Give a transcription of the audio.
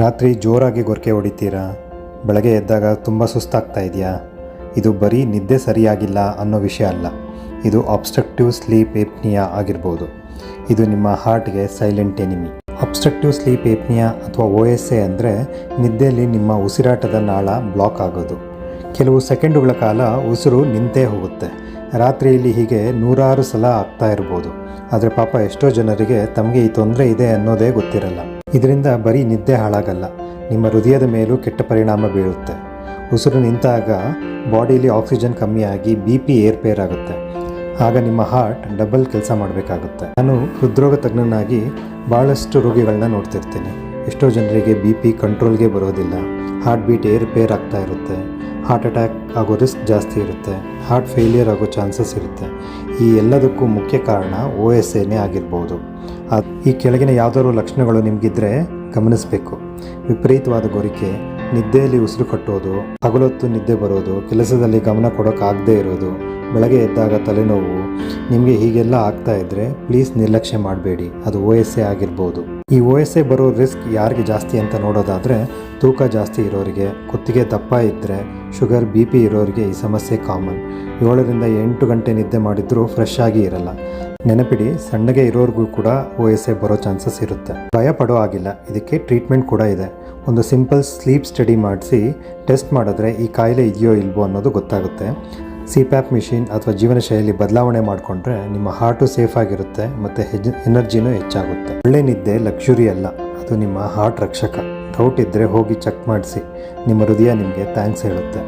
ರಾತ್ರಿ ಜೋರಾಗಿ ಗೊರಕೆ ಹೊಡಿತೀರಾ? ಬೆಳಗ್ಗೆ ಎದ್ದಾಗ ತುಂಬ ಸುಸ್ತಾಗ್ತಾ ಇದೆಯಾ? ಇದು ಬರೀ ನಿದ್ದೆ ಸರಿಯಾಗಿಲ್ಲ ಅನ್ನೋ ವಿಷಯ ಅಲ್ಲ. ಇದು ಅಬ್ಸ್ಟ್ರಕ್ಟಿವ್ ಸ್ಲೀಪ್ ಏಪ್ನಿಯಾ ಆಗಿರ್ಬೋದು. ಇದು ನಿಮ್ಮ ಹಾರ್ಟ್ಗೆ silent enemy obstructive sleep apnea ಅಥವಾ ಓ ಎಸ್ ಎ ಅಂದರೆ ನಿದ್ದೆಯಲ್ಲಿ ನಿಮ್ಮ ಉಸಿರಾಟದ ನಾಳ ಬ್ಲಾಕ್ ಆಗೋದು. ಕೆಲವು ಸೆಕೆಂಡುಗಳ ಕಾಲ ಉಸಿರು ನಿಂತೇ ಹೋಗುತ್ತೆ. ರಾತ್ರಿಯಲ್ಲಿ ಹೀಗೆ ನೂರಾರು ಸಲ ಆಗ್ತಾ ಇರ್ಬೋದು. ಆದರೆ ಪಾಪ ಎಷ್ಟೋ ಜನರಿಗೆ ತಮಗೆ ಈ ತೊಂದರೆ ಇದೆ ಅನ್ನೋದೇ ಗೊತ್ತಿರಲ್ಲ. ಇದರಿಂದ ಬರೀ ನಿದ್ದೆ ಹಾಳಾಗಲ್ಲ. ನಿಮ್ಮ ಹೃದಯದ ಮೇಲೂ ಕೆಟ್ಟ ಪರಿಣಾಮ ಬೀಳುತ್ತೆ. ಉಸಿರು ನಿಂತಾಗ ಬಾಡಿಲಿ ಆಕ್ಸಿಜನ್ ಕಮ್ಮಿಯಾಗಿ ಬಿ ಪಿ ಏರ್ಪೇರ್ ಆಗುತ್ತೆ. ಆಗ ನಿಮ್ಮ ಹಾರ್ಟ್ ಡಬಲ್ ಕೆಲಸ ಮಾಡಬೇಕಾಗುತ್ತೆ. ನಾನು ಹೃದ್ರೋಗ ತಜ್ಞನಾಗಿ ಭಾಳಷ್ಟು ರೋಗಿಗಳನ್ನ ನೋಡ್ತಿರ್ತೀನಿ. ಎಷ್ಟೋ ಜನರಿಗೆ ಬಿ ಪಿ ಕಂಟ್ರೋಲ್ಗೆ ಬರೋದಿಲ್ಲ. ಹಾರ್ಟ್ ಬೀಟ್ ಏರ್ಪೇರ್ ಆಗ್ತಾ ಇರುತ್ತೆ. ಹಾರ್ಟ್ ಅಟ್ಯಾಕ್ ಆಗೋ ರಿಸ್ಕ್ ಜಾಸ್ತಿ ಇರುತ್ತೆ, ಹಾರ್ಟ್ ಫೇಲಿಯರ್ ಆಗೋ ಚಾನ್ಸಸ್ ಇರುತ್ತೆ. ಈ ಎಲ್ಲದಕ್ಕೂ ಮುಖ್ಯ ಕಾರಣ ಒ ಎಸ್ ಎನೇ ಆಗಿರ್ಬೋದು. ಈ ಕೆಳಗಿನ ಯಾವುದಾದ್ರು ಲಕ್ಷಣಗಳು ನಿಮಗಿದ್ರೆ ಗಮನಿಸಬೇಕು. ವಿಪರೀತವಾದ ಗೊರಿಕೆ, ನಿದ್ದೆಯಲ್ಲಿ ಉಸಿರು ಕಟ್ಟೋದು, ಹಗಲೊತ್ತು ನಿದ್ದೆ ಬರೋದು, ಕೆಲಸದಲ್ಲಿ ಗಮನ ಕೊಡೋಕ್ಕಾಗದೇ ಇರೋದು, ಬೆಳಗ್ಗೆ ಎದ್ದಾಗ ತಲೆನೋವು ನಿಮಗೆ ಹೀಗೆಲ್ಲ ಆಗ್ತಾ ಇದ್ದರೆ ಪ್ಲೀಸ್ ನಿರ್ಲಕ್ಷ್ಯ ಮಾಡಬೇಡಿ. ಅದು ಒ ಎಸ್ ಎ ಆಗಿರ್ಬೋದು. ಈ ಒ ಎಸ್ ಎ ಬರೋ ರಿಸ್ಕ್ ಯಾರಿಗೆ ಜಾಸ್ತಿ ಅಂತ ನೋಡೋದಾದರೆ ತೂಕ ಜಾಸ್ತಿ ಇರೋರಿಗೆ, ಕುತ್ತಿಗೆ ದಪ್ಪ ಇದ್ದರೆ ಶುಗರ್ ಬಿ ಪಿ ಇರೋರಿಗೆ ಈ ಸಮಸ್ಯೆ ಕಾಮನ್ ಏಳರಿಂದ ಎಂಟು ಗಂಟೆ ನಿದ್ದೆ ಮಾಡಿದ್ರೂ ಫ್ರೆಶ್ ಆಗಿ ಇರಲ್ಲ. ನೆನಪಿಡಿ, ಸಣ್ಣಗೆ ಇರೋರಿಗೂ ಕೂಡ ಒ ಎಸ್ ಎ ಬರೋ ಚಾನ್ಸಸ್ ಇರುತ್ತೆ. ಭಯ ಪಡೋ ಆಗಿಲ್ಲ ಇದಕ್ಕೆ ಟ್ರೀಟ್ಮೆಂಟ್ ಕೂಡ ಇದೆ. ಒಂದು ಸಿಂಪಲ್ ಸ್ಲೀಪ್ ಸ್ಟಡಿ ಮಾಡಿಸಿ ಟೆಸ್ಟ್ ಮಾಡಿದ್ರೆ ಈ ಕಾಯಿಲೆ ಇದೆಯೋ ಇಲ್ವೋ ಅನ್ನೋದು ಗೊತ್ತಾಗುತ್ತೆ. ಸಿ ಪ್ಯಾಪ್ ಮಿಷಿನ್ ಅಥವಾ ಜೀವನ ಶೈಲಿ ಬದಲಾವಣೆ ಮಾಡಿಕೊಂಡ್ರೆ ನಿಮ್ಮ ಹಾರ್ಟು ಸೇಫ್ ಆಗಿರುತ್ತೆ ಮತ್ತು ಹೆಜ್ ಎನರ್ಜಿನೂ ಹೆಚ್ಚಾಗುತ್ತೆ. ಒಳ್ಳೆ ನಿದ್ದೆ ಲಕ್ಷುರಿ ಅಲ್ಲ, ಅದು ನಿಮ್ಮ ಹಾರ್ಟ್ ರಕ್ಷಕ. ಡೌಟ್ ಇದ್ದರೆ ಹೋಗಿ ಚೆಕ್ ಮಾಡಿಸಿ, ನಿಮ್ಮ ಹೃದಯ ನಿಮಗೆ ಥ್ಯಾಂಕ್ಸ್ ಹೇಳುತ್ತೆ.